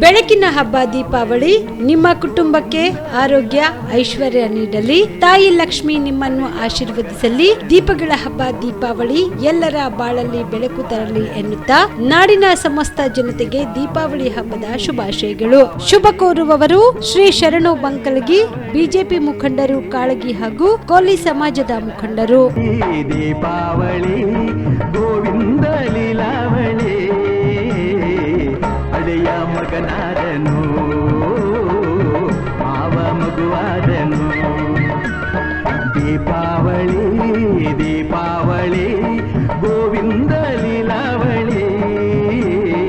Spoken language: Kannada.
ಬೆಳಕಿನ ಹಬ್ಬ ದೀಪಾವಳಿ, ನಿಮ್ಮ ಕುಟುಂಬಕ್ಕೆ ಆರೋಗ್ಯ, ಐಶ್ವರ್ಯ ನೀಡಲಿ. ತಾಯಿ ಲಕ್ಷ್ಮಿ ನಿಮ್ಮನ್ನು ಆಶೀರ್ವದಿಸಲಿ. ದೀಪಗಳ ಹಬ್ಬ ದೀಪಾವಳಿ ಎಲ್ಲರ ಬಾಳಲ್ಲಿ ಬೆಳಕು ತರಲಿ ಎನ್ನುತ್ತಾ ನಾಡಿನ ಸಮಸ್ತ ಜನತೆಗೆ ದೀಪಾವಳಿ ಹಬ್ಬದ ಶುಭಾಶಯಗಳು. ಶುಭ ಕೋರುವವರು ಶ್ರೀ ಶರಣು ಬಂಕಲಗಿ, ಬಿಜೆಪಿ ಮುಖಂಡರು ಕಾಳಗಿ ಹಾಗೂ ಕೋಲಿ ಸಮಾಜದ ಮುಖಂಡರು. ದೀಪಾವಳಿ ಮಗನಾದನು ಮಾವ ಮಗುವಾದನು ದೀಪಾವಳಿ